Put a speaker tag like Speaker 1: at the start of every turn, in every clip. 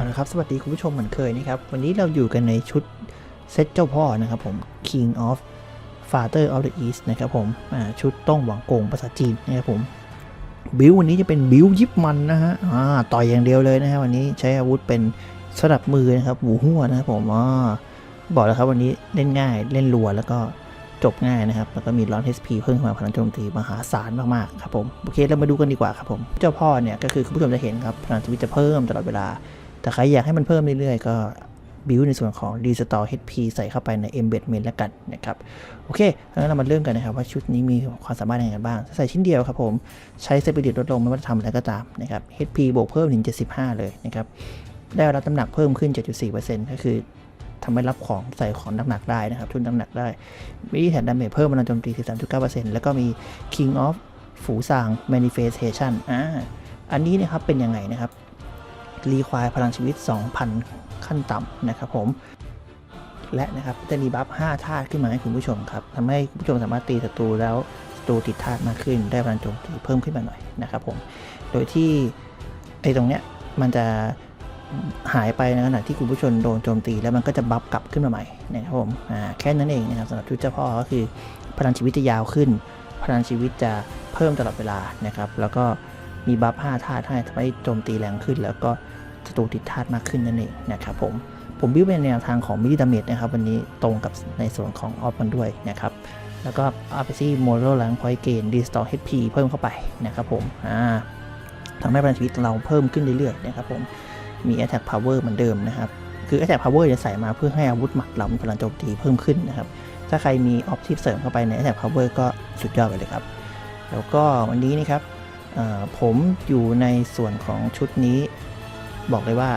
Speaker 1: เอาละครับสวัสดีคุณผู้ชมเหมือนเคยนะครับ วันนี้เราอยู่กันในชุดเซตเจ้าพ่อนะครับผม King of Father of the East นะครับผมชุดต้องหวังโกงภาษาจีนนะครับผม บิววันนี้จะเป็นบิวยิบมันนะฮะต่อยอย่างเดียวเลยนะฮะวันนี้ใช้อาวุธเป็นสลับมือนะครับหูหัวนะครับผมอ่าบอกแล้วครับวันนี้เล่นง่ายเล่นรัวแล้วก็จบง่ายนะครับ แล้วก็มีร้อน HP เพิ่มขึ้นมาพลังโจมตีมหาศาลมากๆครับผม โอเคเรามาดูกันดีกว่าครับผม เจ้าพ่อเนี่ยก็คือคุณผู้ชมจะเห็นครับพลังชีวิตจะเพิ่มตลอดเวลา แต่ใครอยากให้มันเพิ่มเรื่อยๆ ก็บิวในส่วนของ Restore HP ใส่เข้าไปใน Embed Main แล้วกันนะครับ โอเคงั้นเรามาเริ่มกันนะครับ ว่าชุดนี้มีความสามารถยังไงบ้าง ใส่ชิ้นเดียวครับผม ใช้สปิริตลดลงไม่ว่าจะทำอะไรก็ตามนะครับ HP บวกเพิ่มถึง 75 เลยนะครับ ได้รับน้ำหนักเพิ่มขึ้น 7.4%ก็คือทำให้รับของใส่ของน้ำหนักได้นะครับ ทุนน้ำหนักได้ มีแถมดาเมจเพิ่มพลังโจมตี 13.9%แล้วก็มี King of ฝูซาง Manifestation อ่าอันนี้นะครับเป็นยังไงนะครับ รีควายพลังชีวิต 2,000 ขั้นต่ำนะครับผม และนะครับจะรีบัฟ5ธาตุขึ้นมาให้คุณผู้ชมครับทำให้คุณผู้ชมสามารถตีศัตรูแล้วศัตรูติดธาตุมากขึ้น ได้พลังโจมตีเพิ่มขึ้นมาหน่อยนะครับผมโดยที่ไอ้ตรงเนี้ยมันจะหายไปในขณะที่คุณผู้ชมโดนโจมตีแล้วมันก็จะบัฟกลับขึ้นมาใหม่นะครับผมอ่าแค่นั้นเองนะครับสำหรับชุดเจ้าพ่อก็คือพลังชีวิตจะยาวขึ้น พลังชีวิตจะเพิ่มตลอดเวลานะครับ แล้วก็มีบัฟ5ธาตุให้ทำให้โจมตีแรงขึ้น แล้วก็ ศัตรูติดธาตุมากขึ้นนั่นเองนะครับผมผมบิวเป็นแนวทางของมิลิดาเมจนะครับวันนี้ตรงกับในส่วนของออฟมันด้วยนะครับแล้วก็อาร์พีซีโมโลลังพอยเกนดีสตอร์เฮดพีเพิ่มเข้าไปนะครับผมอ่าทำให้พลังชีวิตเราเพิ่มขึ้นเรื่อยๆนะครับผมมี Attack Power เหมือนเดิมนะครับ คือ Attack Power จะใส่มาเพื่อให้อาวุธหมัดเรามีพลังโจมตีเพิ่มขึ้นนะครับ ถ้าใครมีออปทีฟเสริมเข้าไปใน Attack Power ก็สุดยอดไปเลยครับ แล้วก็วันนี้นะครับผมอยู่ในส่วนของชุดนี้ บอกเลยว่า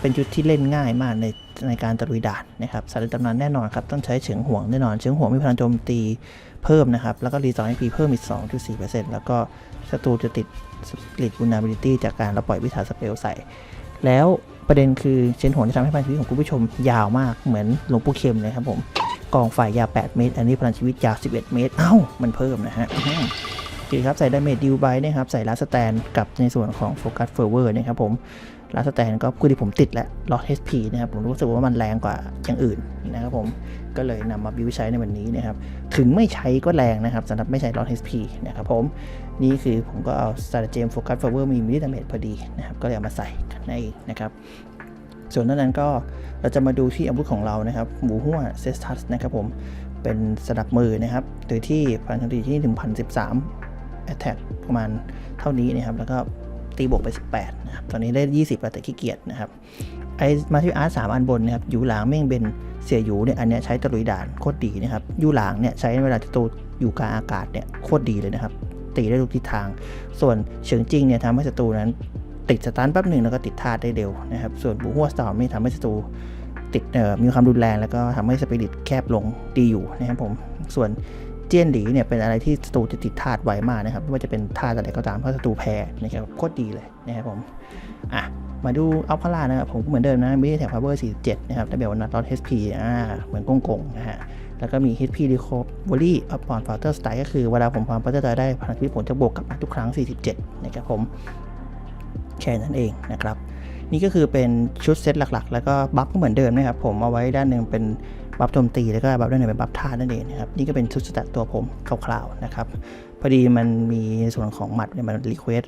Speaker 1: เป็นชุดที่เล่นง่ายมากในในการตะลุยด่านนะครับสารตำนานแน่นอนครับ ต้องใช้เฉิงห่วงแน่นอนเฉิงห่วงมีพลังโจมตีเพิ่มนะครับ แล้วก็รีซอร์ HP เพิ่มอีก 2.4%แล้วก็ศัตรูจะติดสปริตบูนาบิลิตี้จากการเราปล่อยวิถาสเปลใส่ แล้วประเด็นคือเชนห่วงจะทำให้พลังชีวิตของคุณผู้ชมยาวมากเหมือนหลวงปู่เข็มเลยครับผมกองฝ่ายยาว 8 เมตร อันนี้พลังชีวิตยาว 11 เมตร เอ้า มันเพิ่มนะฮะ เคครับ ใส่ดาเมจดิวไบนะครับ ใส่ลาสแตนกับในส่วนของโฟกัสเฟอร์เวอร์นะครับผมลาสแตนก็คือที่ผมติดแล้วลอส HP นะครับ ผมรู้สึกว่ามันแรงกว่าอย่างอื่นนะครับผมก็เลยนำมาบิวใช้ในวันนี้นะครับ ถึงไม่ใช้ก็แรงนะครับสำหรับไม่ใช้ลอส HP นะครับผมนี่คือผมก็เอา s t r a t e g e m Focus Flower มีมิลิดาเมจพอดีนะครับ ก็เลยเอามาใส่กันเองนะครับ ส่วนนั้นก็เราจะมาดูที่อาวุธของเรานะครับหมูหัวเซสทัสนะครับผมเป็นสนับมือนะครับโดยที่พลังโจมตีที่1,013 Attack ประมาณเท่านี้นะครับ แล้วก็ตีบวกไป 18 นะครับ ตอนนี้ได้ 20แล้วแต่ขี้เกียจนะครับ ไอ้มาที่อาร์ตสามอันบนนะครับยูหลางเม่งเบนเสียหยูเนี่ย อันเนี้ยใช้ตะลุยด่านโคตรดีนะครับยูหลางเนี่ยใช้เวลาตัวอยู่กลางอากาศเนี่ยโคตรดีเลยนะครับ ตีได้ทุกทิศทาง ส่วนเฉิงจริงเนี่ยทำให้ศัตรูนั้นติดสตาร์ทแป๊บหนึ่งแล้วก็ติดธาตุได้เร็วนะครับ ส่วนบูหัวสตอร์มนี่ทำให้ศัตรูติดเอ่อมีความรุนแรงแล้วก็ทำให้สปิริตแคบลงดีอยู่นะครับผม ส่วน เจียนหลีเนี่ยเป็นอะไรที่ศัตรูจะติดธาตุไวมากนะครับไม่ว่าจะเป็นธาตุอะไรก็ตามเพราะศัตรูแพ้นะครับโคตรดีเลยนะครับผมอะมาดูอัลพาร่านะครับผมก็เหมือนเดิมนะม่ได้แถบพาวเวอร์47 นะครับแต่แบบวันนัดลอต HP อ่าเหมือนกงกงนะฮะแล้วก็มี HP รีโคบวอลี่อัปอนฟาเตอร์สไตล์ก็คือเวลาผมพามฟาเตอร์ได้พลังชีวิตผมจะบวกกลับมาทุกครั้ง 47 นะครับผม แค่นั้นเองนะครับ นี่ก็คือเป็นชุดเซตหลักๆ แล้วก็บัฟก็เหมือนเดิมนะครับผมเอาไว้ด้านหนึ่งเป็นบัฟโจมตีแล้วก็บัฟด้านหนึ่งเป็นบัฟท่านั่นเองนะครับนี่ก็เป็นชุดสแตทตัวผมคร่าวๆนะครับพอดีมันมีส่วนของหมัดเนี่ยมันรีเควส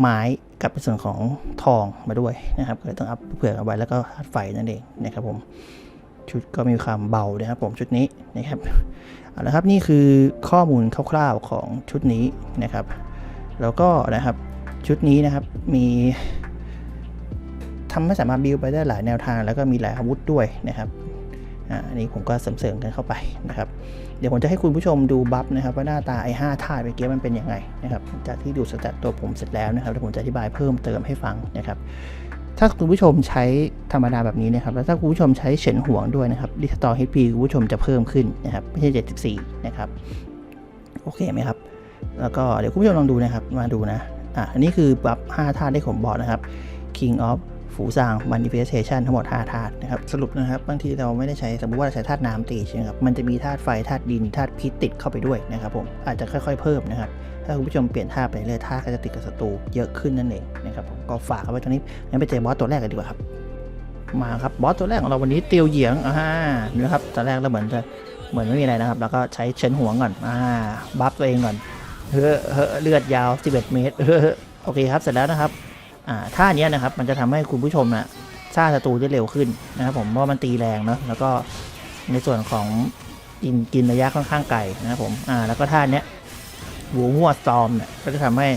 Speaker 1: ไม้กับในส่วนของทองมาด้วยนะครับก็เลยต้องอัพเผื่อเอาไว้แล้วก็ธาตุไฟนั่นเองนะครับผมชุดก็มีความเบานะครับผมชุดนี้นะครับเอาละครับนี่คือข้อมูลคร่าวๆของชุดนี้นะครับ แล้วก็นะครับชุดนี้นะครับมี ทำให้สามารถบิวไปได้หลายแนวทาง แล้วก็มีหลายอาวุธด้วยนะครับอ่าอันนี้ผมก็เสริมๆกันเข้าไปนะครับ เดี๋ยวผมจะให้คุณผู้ชมดูบัฟนะครับว่าหน้าตาไอ้ห้าธาตุเมื่อกี้มันเป็นยังไงนะครับจากที่ดูสแตทตัวผมเสร็จแล้วนะครับเดี๋ยวผมจะอธิบายเพิ่มเติมให้ฟังนะครับ ถ้าคุณผู้ชมใช้ธรรมดาแบบนี้นะครับ แล้วถ้าคุณผู้ชมใช้เฉินห่วงด้วยนะครับดิจิตอล HP คุณผู้ชมจะเพิ่มขึ้นนะครับไม่ใช่74 นะครับ โอเคไหมครับ แล้วก็เดี๋ยวคุณผู้ชมลองดูนะครับมาดูนะอะอันนี้คือบัฟ5ธาตุที่ผมบอกนะครับ King of ฝูซาง manifestation ทั้งหมด 5 ธาตุนะครับ สรุปนะครับ บางทีเราไม่ได้ใช้ สมมติว่าเราใช้ธาตุน้ำตีใช่ไหมครับ มันจะมีธาตุไฟ ธาตุดิน ธาตุพิษติดเข้าไปด้วยนะครับผม อาจจะค่อย ๆ เพิ่มนะครับ ถ้าคุณผู้ชมเปลี่ยนธาตุไปเรื่อยธาตุก็จะติดกับศัตรูเยอะขึ้นนั่นเองนะครับผม ก็ฝากเอาไว้ตรงนี้ งั้นไปเจอบอสตัวแรกกันดีกว่าครับ มาครับบอสตัวแรกของเราวันนี้เตียวเหยียง อ่านี่นะครับตอนแรกเราเหมือนจะ เหมือนไม่มีอะไรนะครับ แล้วก็ใช้เชนหัวก่อน อ่า บัฟตัวเองก่อน เฮ้อเฮ้อเลือดยาว 11 เมตร เฮ้อโอเคครับ เสร็จแล้วนะครับ ท่าเนี้ยนะครับมันจะทำให้คุณผู้ชมนะฆ่าศัตรูได้เร็วขึ้นนะครับผมเพราะมันตีแรงเนาะแล้วก็ในส่วนของกินกินระยะค่อนข้างไกลนะครับผมอ่าแล้วก็ท่าเนี้ยหัวหัวซอมเนี่ยก็จะทำให้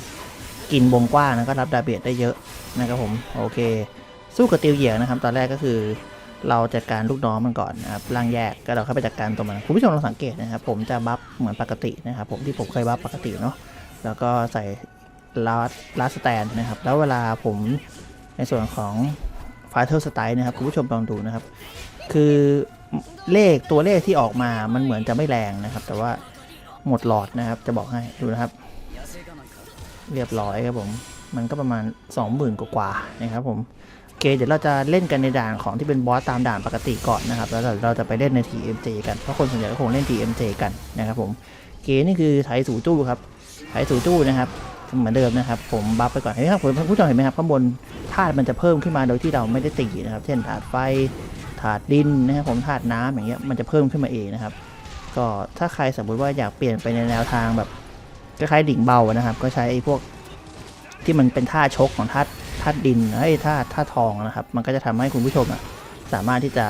Speaker 1: กินวงกว้างนะก็รับดาเมจได้เยอะนะครับผมโอเค สู้กับติวเหยียนะครับ ตอนแรกก็คือเราจัดการลูกน้องมันก่อนนะครับร่างแยกก็เราเข้าไปจัดการตัวมันคุณผู้ชมลองสังเกตนะครับ ผมจะบัฟเหมือนปกตินะครับ ผมที่ผมเคยบัฟปกติเนาะแล้วก็ใส่ ลาสลาสแตนนะครับ แล้วเวลาผมในส่วนของฟาเธอร์สไตล์นะครับ คุณผู้ชมลองดูนะครับ คือเลขตัวเลขที่ออกมามันเหมือนจะไม่แรงนะครับ แต่ว่าหมดหลอดนะครับ จะบอกให้ดูนะครับ เรียบร้อยครับผม มันก็ประมาณ 20,000 กว่าๆนะครับผมโอเคเดี๋ยวเราจะเล่นกันในด่านของที่เป็นบอสตามด่านปกติก่อนนะครับ แล้วเราจะไปเล่นใน TMJ กันเพราะคนส่วนใหญ่ก็คงเล่น TMJ กันนะครับผมเกนี่คือไถสูตู้ครับไถสูตู้นะครับ เหมือนเดิมนะครับ ผมบัฟไปก่อนเห็นไหมครับคุณผู้ชมเห็นไหมครับข้างบนธาตุมันจะเพิ่มขึ้นมาโดยที่เราไม่ได้ตีนะครับ เช่นถาดไฟถาดดินนะครับผมถาดน้ำอย่างเงี้ยมันจะเพิ่มขึ้นมาเองนะครับ ก็ถ้าใครสมมติว่าอยากเปลี่ยนไปในแนวทางแบบคล้ายๆดิ่งเบานะครับ ก็ใช้ไอ้พวกที่มันเป็นท่าชกของธาตุธาตุดินไอ้ยธาตุธาตุทองนะครับ มันก็จะทำให้คุณผู้ชมอะสามารถที่จะ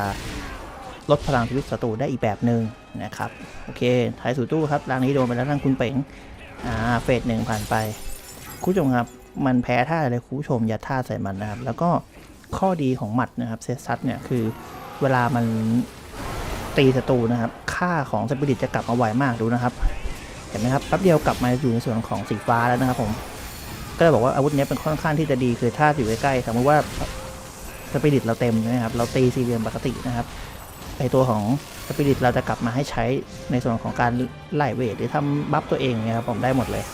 Speaker 1: ลดพลังชีวิตศัตรูได้อีกแบบหนึ่งนะครับ โอเคท้ายสู่ตู้ครับรางนี้โดนไปแล้วทางคุณเป๋งอ่าเฟสหนึ่งผ่านไป คุณผู้ชมครับ มันแพ้ท่าอะไรคุณผู้ชมอย่าท่าใส่มันนะครับ แล้วก็ข้อดีของหมัดนะครับเซซัตเนี่ยคือเวลามันตีศัตรูนะครับ ค่าของสปิริตจะกลับมาไวมากดูนะครับ เห็นไหมครับแป๊บเดียวกลับมาอยู่ในส่วนของสีฟ้าแล้วนะครับผม ก็เลยบอกว่าอาวุธนี้เป็นค่อนข้างที่จะดีคือถ้าอยู่ใกล้ๆสมมติว่าสปิริตเราเต็มนะครับ เราตีสี่เหลี่ยมปกตินะครับไอตัวของสปิริตเราจะกลับมาให้ใช้ในส่วนของการไล่เวทหรือทำบัฟตัวเองนี่ยครับผมได้หมดเลย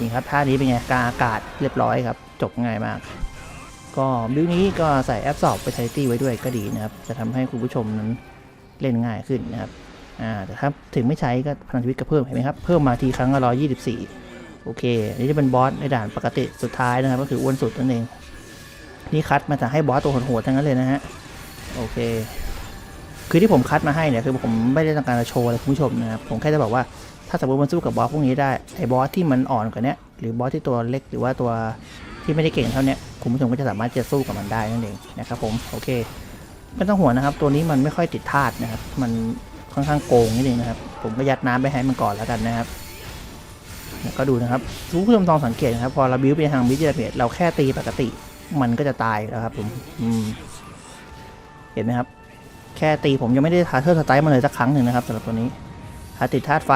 Speaker 1: นี่ครับท่านี้เป็นไงกางอากาศเรียบร้อยครับ จบง่ายมาก ก็บิวนี้ก็ใส่แอปสอบไปใช้ตี้ไว้ด้วยก็ดีนะครับ จะทำให้คุณผู้ชมนั้นเล่นง่ายขึ้นนะครับอ่าแต่ถ้าถึงไม่ใช้ก็พลังชีวิตก็เพิ่มเห็นไหมครับ เพิ่มมาทีครั้งละร้อยยี่สิบสี่โอเคนนี้จะเป็นบอสในด่านปกติสุดท้ายนะครับ ก็คืออ้วนสุดนั่นเอง นี่คัดมาจากให้บอสตัวโหดๆทั้งนั้นเลยนะฮะ โอเค คือที่ผมคัดมาให้เนี่ยคือผมไม่ได้ต้องการจะโชว์อะไรคุณผู้ชมนะครับ ผมแค่จะบอกว่า ถ้าสมมติมันสู้กับบอสพวกนี้ได้ไอ้บอสที่มันอ่อนกว่านี้หรือบอสที่ตัวเล็กหรือว่าตัวที่ไม่ได้เก่งเท่านี้คุณผู้ชมก็จะสามารถจะสู้กับมันได้นั่นเองนะครับผมโอเคไม่ต้องห่วงนะครับ ตัวนี้มันไม่ค่อยติดธาตุนะครับ มันค่อนข้างโกงนิดนึงนะครับ ผมก็ยัดน้ำไปให้มันก่อนแล้วกันนะครับก็ดูนะครับคุณผู้ชมลองสังเกตนะครับ พอเราบิ้วไปทางบิจิเมตเราแค่ตีปกติ มันก็จะตายแล้วครับผมอืมเห็นไหมครับ แค่ตีผมยังไม่ได้ทาเทอร์สไตล์มาเลยสักครั้งหนึ่งนะครับสำหรับตัวนี้ถ้าติดธาตุไฟ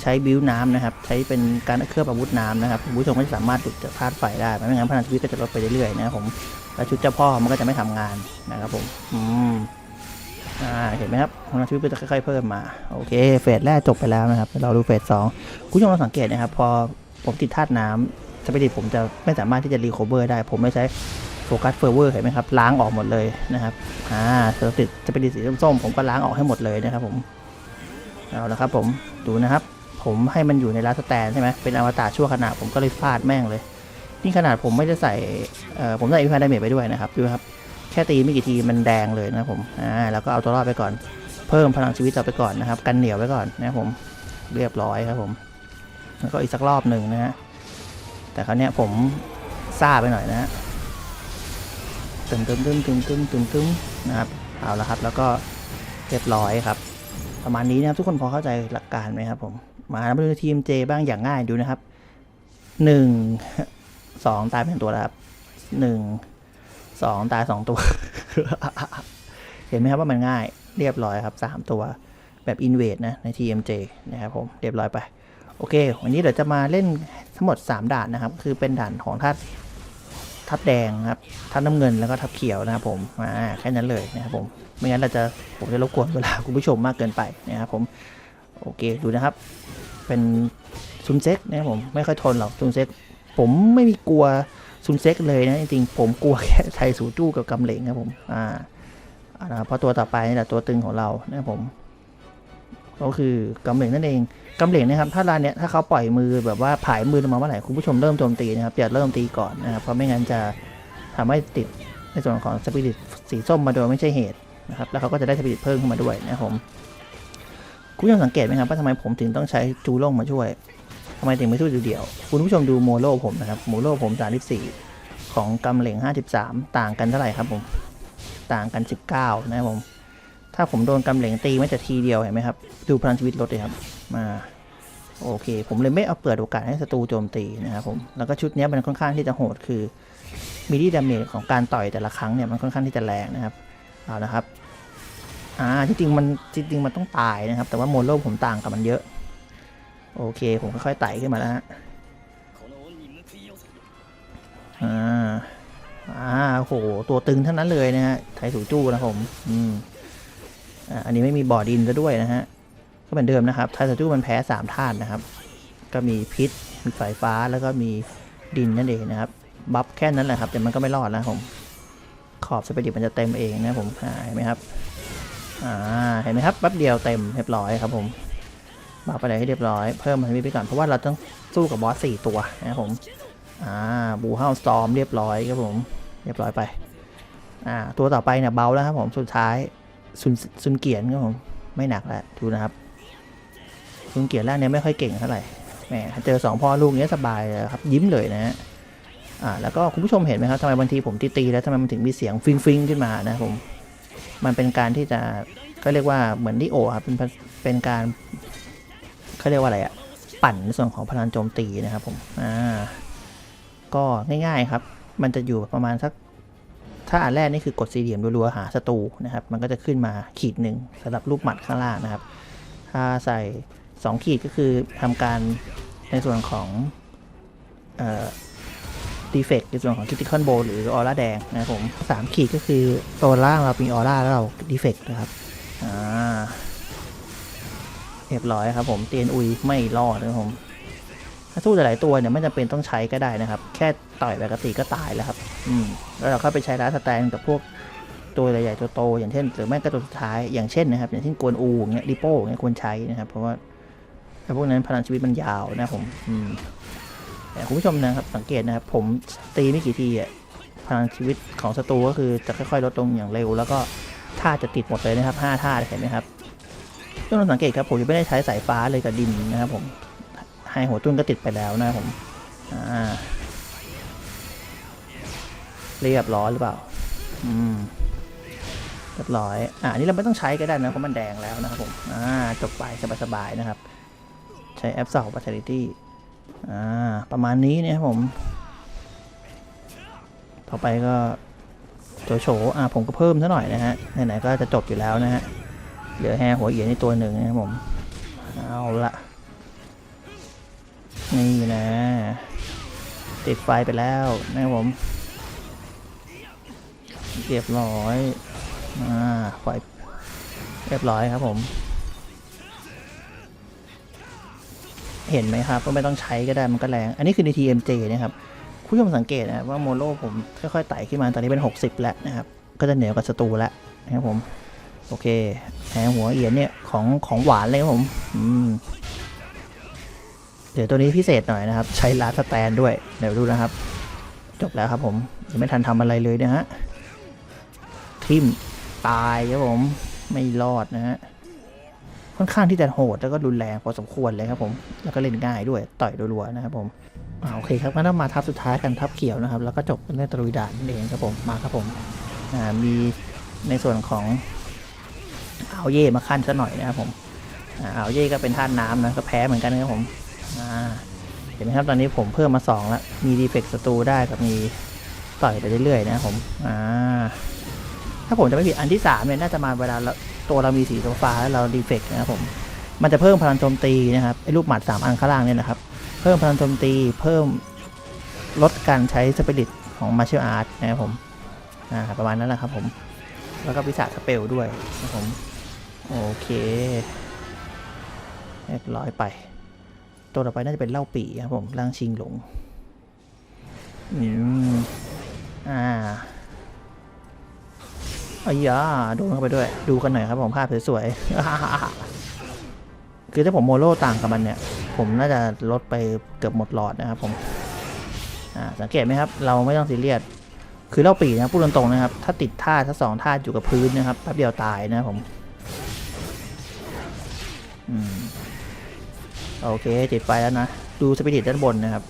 Speaker 1: ใช้บิวน้ำนะครับ ใช้เป็นการเคลือบอาวุธน้ำนะครับคุณผู้ชมก็จะสามารถหลุดจากธาตุไฟได้ไม่งั้นพลังชีวิตก็จะลดไปเรื่อยๆนะครับผมแล้วชุดเจ้าพ่อมันก็จะไม่ทำงานนะครับผมอืมอ่าเห็นไหมครับพลังชีวิตก็จะค่อยๆเพิ่มมาโอเคเฟสแรกจบไปแล้วนะครับเราดูเฟสสองคุณผู้ชมลองสังเกตนะครับ พอผมติดธาตุน้ำสปิริตผมจะไม่สามารถที่จะรีคอเวอร์ได้ ผมไม่ใช้โฟกัสเฟอร์เวอร์เห็นไหมครับล้างออกหมดเลยนะครับอ่าเซอร์ติดสปิริตสีส้มๆผมก็ล้างออกให้หมดเลยนะครับผมเอาละครับผมดูนะครับ ผมให้มันอยู่ในลาสแตนใช่ไหมเป็นอวตารชั่วขณะผมก็เลยฟาดแม่งเลย นี่ขนาดผมไม่ได้ใส่ผมใส่อินฟาไดเมจไปด้วยนะครับดูครับ แค่ตีไม่กี่ทีมันแดงเลยนะผมอ่าแล้วก็เอาตัวรอดไปก่อน เพิ่มพลังชีวิตเราไปก่อนนะครับ กันเหนียวไว้ก่อนนะผมเรียบร้อยครับผม แล้วก็อีกสักรอบหนึ่งนะฮะแต่คราวนี้ผมซ่าไปหน่อยนะฮะตึมตึมตึมตึมตึมตึมตึมนะครับเอาละครับแล้วก็เรียบร้อยครับ ประมาณนี้นะครับ ทุกคนพอเข้าใจหลักการไหมครับผม มาดูทีมเจบ้างอย่างง่ายดูนะครับหนึ่งสองตายเป็นตัวแล้วครับหนึ่งสองตายสองตัว เห็นไหมครับว่ามันง่ายเรียบร้อยครับสามตัวแบบอินเวดนะใน TMJ นะครับผมเรียบร้อยไป โอเค วันนี้เดี๋ยวจะมาเล่นทั้งหมด 3 ด่านนะครับ คือเป็นด่านของทัด ทัดแดงครับทัดน้ำเงินแล้วก็ทัดเขียวนะครับผมอ่าแค่นั้นเลยนะครับผมไม่งั้นเราจะผมจะรบกวนเวลาคุณผู้ชมมากเกินไปนะครับผมโอเคดูนะครับ เป็นซุนเซ็กนะครับผมไม่ค่อยทนหรอกซุนเซ็กผมไม่มีกลัวซุนเซ็กเลยนะจริงๆผมกลัวแค่ไทสูจู้กับกำเหลงครับผมอ่าอ่านะครับเพราะตัวต่อไปนี่แหละตัวตึงของเรานะครับผม ก็คือกำเหลงนั่นเองกำเหลงนะครับถ้าร้านเนี้ยถ้าเขาปล่อยมือแบบว่าผายมือลงมาเมื่อไหร่คุณผู้ชมเริ่มโจมตีนะครับอย่าเริ่มตีก่อนนะครับเพราะไม่งั้นจะทำให้ติดในส่วนของสปิริตสีส้มมาโดยไม่ใช่เหตุนะครับแล้วเขาก็จะได้สปิริตเพิ่มขึ้นมาด้วยนะครับผมคุณผู้ชมสังเกตไหมครับว่าทำไมผมถึงต้องใช้จูโล่งมาช่วยทำไมถึงไม่สู้เดี่ยวๆคุณผู้ชมดูโมโลผมนะครับโมโลผม34ของกำเหลง53 ต่างกันเท่าไหร่ครับผม ต่างกัน 19 นะครับผม ถ้าผมโดนกำเหลงตีไม่แต่ทีเดียวเห็นไหมครับ ดูพลังชีวิตลดเลยครับ มาโอเค ผมเลยไม่เอาเปิดโอกาสให้ศัตรูโจมตีนะครับผม แล้วก็ชุดนี้มันค่อนข้างที่จะโหดคือมีดีดาเมจของการต่อยแต่ละครั้งเนี่ยมันค่อนข้างที่จะแรงนะครับ เอาละครับ อ่าจริงมันจริงๆมันต้องตายนะครับ แต่ว่าโมโลผมต่างกับมันเยอะ โอเค ผมค่อยๆไต่ขึ้นมาแล้วฮะ อ่า อ่าโห ตัวตึงทั้งนั้นเลยนะฮะ ไทสูจู้นะผม อืม อันนี้ไม่มีบ่อดินซะด้วยนะฮะ ก็เหมือนเดิมนะครับไทาซาจูมันแพ้สามธาตุนะครับ ก็มีพิษ มีไฟฟ้าแล้วก็มีดินนั่นเองนะครับ บัฟแค่นั้นแหละครับ แต่มันก็ไม่รอดนะผม ขอบสเปดิมันจะเต็มเองนะผมเห็นไหมครับ อ่า เห็นไหมครับแป๊บเดียวเต็มเรียบร้อยครับผม บัฟไปเลยให้เรียบร้อย เพิ่มมันไปก่อนเพราะว่าเราต้องสู้กับบอสสี่ตัวนะครับผม อ่า บูเฮาสตอมเรียบร้อยครับผม เรียบร้อยไป อ่า ตัวต่อไปเนี่ยเบาแล้วครับผม สุดท้าย ซุนซุนเกียนครับผมไม่หนักแล้วดูนะครับซุนเกียนแรกเนี้ยไม่ค่อยเก่งเท่าไหร่แหมเจอสองพ่อลูกเนี้ยสบายเลยครับยิ้มเลยนะฮะอ่าแล้วก็คุณผู้ชมเห็นไหมครับทำไมบางทีผมตีตีแล้วทำไมมันถึงมีเสียงฟิงฟิงขึ้นมานะผมมันเป็นการที่จะก็เรียกว่าเหมือนดิโอครับเป็นเป็นการเขาเรียกว่าอะไรอะปั่นในส่วนของพลังโจมตีนะครับผมอ่าก็ง่ายๆครับ มันจะอยู่ประมาณสัก ถ้าอันแรกนี่คือกดสี่เหลี่ยมรัวๆหาศัตรูนะครับ มันก็จะขึ้นมาขีดหนึ่งสำหรับลูกหมัดข้างล่างนะครับ ถ้าใส่ 2 ขีดก็คือทำการในส่วนของเอ่อดีเฟกในส่วนของคิติคอนโบหรือออร่าแดงนะครับผมสามขีดก็คือตัวล่างเรามีออร่าแล้วเราดีเฟกนะครับอ่าเรียบร้อยครับผมเตียนอุยไม่รอดนะครับผม ถ้าสู้หลายๆตัวเนี่ยไม่จำเป็นต้องใช้ก็ได้นะครับ แค่ต่อยปกติก็ตายแล้วครับ อืมแล้วเราเข้าไปใช้ร้านสแตนกับพวกตัวใหญ่ๆตัวโตอย่างเช่น หรือไม่ก็ตัวสุดท้ายอย่างเช่นนะครับ อย่างเช่นกวนอูอย่างเงี้ยริโป้อย่างเงี้ยควรใช้นะครับ เพราะว่าไอ้พวกนั้นพลังชีวิตมันยาวนะผมอืมแต่คุณผู้ชมนะครับสังเกตนะครับ ผมตีไม่กี่ทีอะพลังชีวิตของศัตรูก็คือจะค่อยๆลดลงอย่างเร็ว แล้วก็ท่าจะติดหมดเลยนะครับห้าท่าเห็นไหมครับต้องลองสังเกตครับผมยังไม่ได้ใช้สายฟ้าเลยกับดินนะครับผม ไฮหัวตุ้นก็ติดไปแล้วนะครับผมอ่าเรียบร้อยหรือเปล่า อืมเรียบร้อย อ่านนี้เราไม่ต้องใช้ก็ได้นะเพราะมันแดงแล้วนะครับผม อ่า จบไปสบายๆนะครับ ใช้แอปสอบ Vitality อ่า ประมาณนี้เนะครับผม ต่อไปก็โจโฉอ่า ผมก็เพิ่มซะหน่อยนะฮะ ไหนๆก็จะจบอยู่แล้วนะฮะ เหลือแฮหัวเอียนในตัวหนึ่งนะครับผม เอาละ นี่นะติดไฟไปแล้วนะครับผม เรียบร้อยอ่าไฟเรียบร้อยครับผม เห็นไหมครับว่าไม่ต้องใช้ก็ได้มันก็แรง อันนี้คือใน TMJ นะครับผู้ชมสังเกตนะว่าโมโลผมค่อยๆไต่ขึ้นมาตอนนี้เป็น 60 แล้วนะครับ ก็จะเหนือกว่าศัตรูแล้วนะครับผม โอเคแหงหัวเอียนเนี่ยของของหวานเลยครับผม อืม เดี๋ยวตัวนี้พิเศษหน่อยนะครับ ใช้ลาสแตนด้วย เดี๋ยวดูนะครับ จบแล้วครับผมยังไม่ทันทำอะไรเลยนะฮะทิมตายครับผมไม่รอดนะฮะค่อนข้างที่จะโหดแล้วก็รุนแรงพอสมควรเลยครับผมแล้วก็เล่นง่ายด้วยต่อยรัวๆนะครับผมอ่าโอเคครับงั้นเรามาทับสุดท้ายกันทับเขียวนะครับ แล้วก็จบเป็นเรื่องตะลุยด่านเองครับผมมาครับผมอ่ามีในส่วนของเอาเย่มาขั้นซะหน่อยนะครับผมเอาเย่ก็เป็นท่านน้ำนะก็แพ้เหมือนกันนะครับผม เห็นไหมครับตอนนี้ผมเพิ่มมาสองแล้วมีดีเฟกศัตรูได้กับมีต่อยไปเรื่อยๆนะผมอ่าถ้าผมจะไม่ผิดอันที่สามเนี่ยน่าจะมาเวลาตัวเรามีสีฟ้าแล้วเราดีเฟกนะครับผมมันจะเพิ่มพลังโจมตีนะครับไอ้ลูกหมัดสามอันข้างล่างเนี่ยนะครับ เพิ่มพลังโจมตีเพิ่มลดการใช้สปิริตของมาเชียลอาร์ตนะครับผมอ่าประมาณนั้นแหละครับผมแล้วก็วิสาสเปลด้วยนะครับผมโอเคเรียบร้อยไป ตัวต่อไปน่าจะเป็นเล่าปีครับผมร่างชิงหลงอืมอ่าอ้ยาโดนเข้าไปด้วย ดูกันหน่อยครับผมภาพสวยๆ คือถ้าผมโมโลต่างกับมันเนี่ย ผมน่าจะลดไปเกือบหมดหลอดนะครับผมอ่าสังเกตไหมครับ เราไม่ต้องซีเรียส คือเล่าปีนะพูดตรงๆนะครับ ถ้าติดท่าถ้าสองท่าอยู่กับพื้นนะครับแป๊บเดียวตายนะครับผม อืม โอเคติดไฟแล้วนะ ดูสปิริตด้านบนนะครับ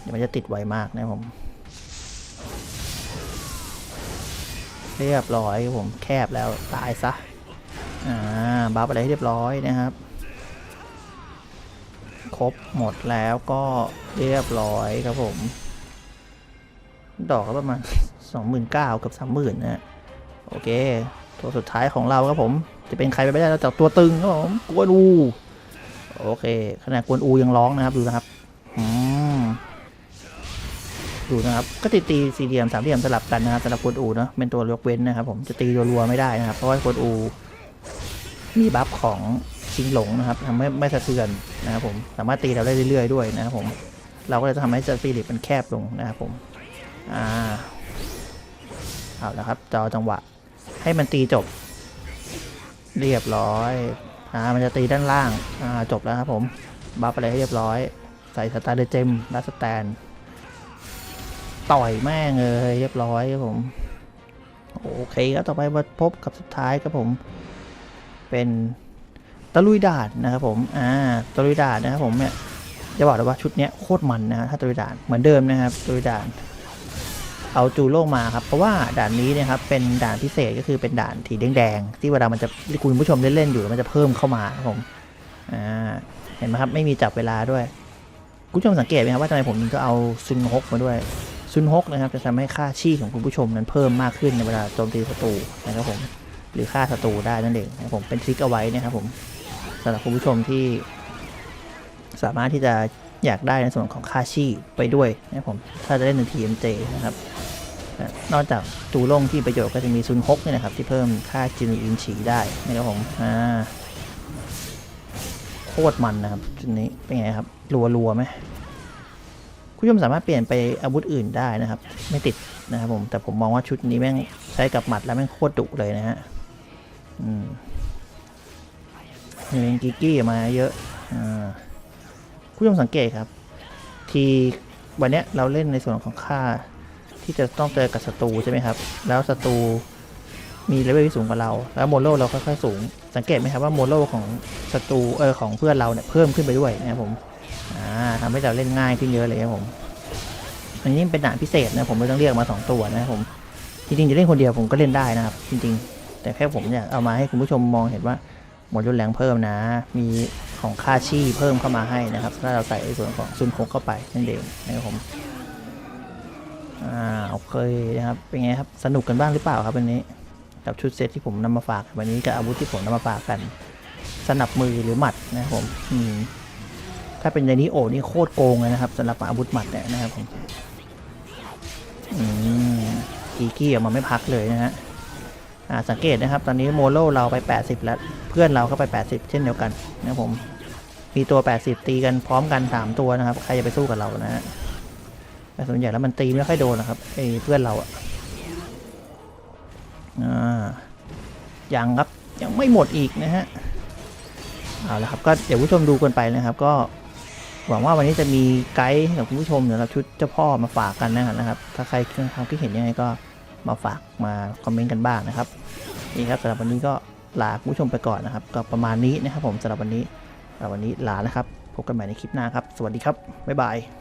Speaker 1: เดี๋ยวมันจะติดไวมากนะผม เรียบร้อยผมแคบแล้วตายซะ อ่าบัฟอะไรให้เรียบร้อยนะครับ ครบหมดแล้วก็เรียบร้อยครับผม ดอกก็ประมาณสองหมื่นเก้ากับสามหมื่นนะโอเค ตัวสุดท้ายของเราครับผม จะเป็นใครไปไม่ได้แล้วจากตัวตึงครับผมกวนอู โอเคขนาดกวนอูยังร้องนะครับดูนะครับอืมดูนะครับ ก็ตีตีสี่เหลี่ยมสามเหลี่ยมสลับกันนะครับสำหรับกวนอูเนาะเป็นตัวยกเว้นนะครับ ผมจะตีรัวๆไม่ได้นะครับ เพราะว่ากวนอู มีบัฟของชิงหลงนะครับทำให้ไม่สะเทือนนะครับผมสามารถตีเราได้เรื่อยๆด้วยนะครับผมเราก็เลยจะทำให้สปิริตมันแคบลงนะครับผมอ่าเอาละครับจอจังหวะ ให้มันตีจบ เรียบร้อย อ่ามันจะตีด้านล่างอ่าจบแล้วครับผมบัฟอะไรให้เรียบร้อย ใส่สตาร์เดเจมลัสแตน ต่อยแม่งเลยเรียบร้อยครับผมโอเคครับต่อไปมาพบกับสุดท้ายครับผม เป็นตะลุยดาดนะครับผมอ่าตะลุยดาดนะครับผมเนี่ยจะบอกเลยว่าชุดเนี้ยโคตรมันนะฮะถ้าตะลุยดาดเหมือนเดิมนะครับตะลุยดาด เอาจูโล่มาครับ เพราะว่าด่านนี้เนะครับเป็นด่านพิเศษก็คือเป็นด่านสีแดงๆที่เวลามันจะคุณผู้ชมเล่นๆอยู่มันจะเพิ่มเข้ามาครับผมอ่าเห็นไหมครับไม่มีจับเวลาด้วยคุณผู้ชมสังเกตไหมครับว่าทำไมผมถึงก็เอาซุนฮกมาด้วยซุนฮกนะครับจะทำให้ค่าชีพของคุณผู้ชมนั้นเพิ่มมากขึ้นในเวลาโจมตีศัตรูนะครับผมหรือฆ่าศัตรูได้นั่นเองนะผมเป็นทริคเอาไว้นะครับผมสำหรับคุณผู้ชมที่สามารถที่จะ อยากได้ในส่วนของค่าชีไปด้วยนะผมถ้าจะเล่นใน TMJ นะครับนอกจากตูล่งที่ประโยชน์ก็จะมีซุนฮกนี่นะครับที่เพิ่มค่าจินอินฉีได้นะครับผมอ่าโคตรมันนะครับชุดนี้เป็นไงครับรัวรัวไหมคุณผู้ชมสามารถเปลี่ยนไปอาวุธอื่นได้นะครับ ไม่ติดนะครับผมแต่ผมมองว่าชุดนี้แม่งใช้กับหมัดแล้วแม่งโคตรดุเลยนะฮะอืมนี่เป็นกิกกี้มาเยอะอ่า ผู้ชมสังเกตครับ ทีวันนี้เราเล่นในส่วนของค่า ที่จะต้องเจอกับศัตรูใช่ไหมครับ แล้วศัตรูมีเลเวลที่สูงกว่าเรา แล้วโมโลเราค่อยๆสูง สังเกตไหมครับว่าโมโลของศัตรูเออของเพื่อนเราเนี่ยเพิ่มขึ้นไปด้วยนะครับผมอ่าทำให้เราเล่นง่ายขึ้นเยอะเลยครับผม อันนี้เป็นด่านพิเศษนะผมไม่ต้องเรียกมาสองตัวนะครับผมจริงๆจะเล่นคนเดียวผมก็เล่นได้นะครับ จริง ๆ แต่แค่ผมอยากเอามาให้คุณผู้ชมมองเห็นว่า หมดยนแรงเพิ่มนะ มีของค่าชีพเพิ่มเข้ามาให้นะครับ ถ้าเราใส่ในส่วนของซุนโคกเข้าไปนั่นเองนะครับผมอ่าโอเคนะครับเป็นไงครับสนุกกันบ้างหรือเปล่าครับวันนี้ กับชุดเซตที่ผมนำมาฝากวันนี้กับอาวุธที่ผมนำมาฝากกัน สนับมือหรือหมัดนะครับผมอืมถ้าเป็นในนี้โอ้นี่โคตรโกงเลยนะครับสำหรับอาวุธหมัดเนี่ยนะครับผมอืมกีกี้ออกมาไม่พักเลยนะฮะ สังเกตนะครับ ตอนนี้โมโลเราไป 80 แล้ว เพื่อนเราก็ไป 80 เช่นเดียวกันนะครับผม มีตัว 80 ตีกันพร้อมกัน 3 ตัวนะครับ ใครจะไปสู้กับเรานะฮะแต่ส่วนใหญ่แล้วมันตีไม่ค่อยโดนนะครับไอ้เพื่อนเราอะอ่ายังครับยังไม่หมดอีกนะฮะเอาละครับก็เดี๋ยวผู้ชมดูกันไปนะครับ ก็หวังว่าวันนี้จะมีไกด์ห้กับคุณผู้ชมสำหรับชุดเจ้าพ่อมาฝากกันนะครับ ถ้าใครมีความคิดเห็นยังไงก็ มาฝากมาคอมเมนต์กันบ้างนะครับนี่ครับสำหรับวันนี้ก็ลาผู้ชมไปก่อนนะครับ ก็ประมาณนี้นะครับผมสำหรับวันนี้สำหรับวันนี้ลาแล้วครับพบกันใหม่ในคลิปหน้าครับ สวัสดีครับบ๊ายบาย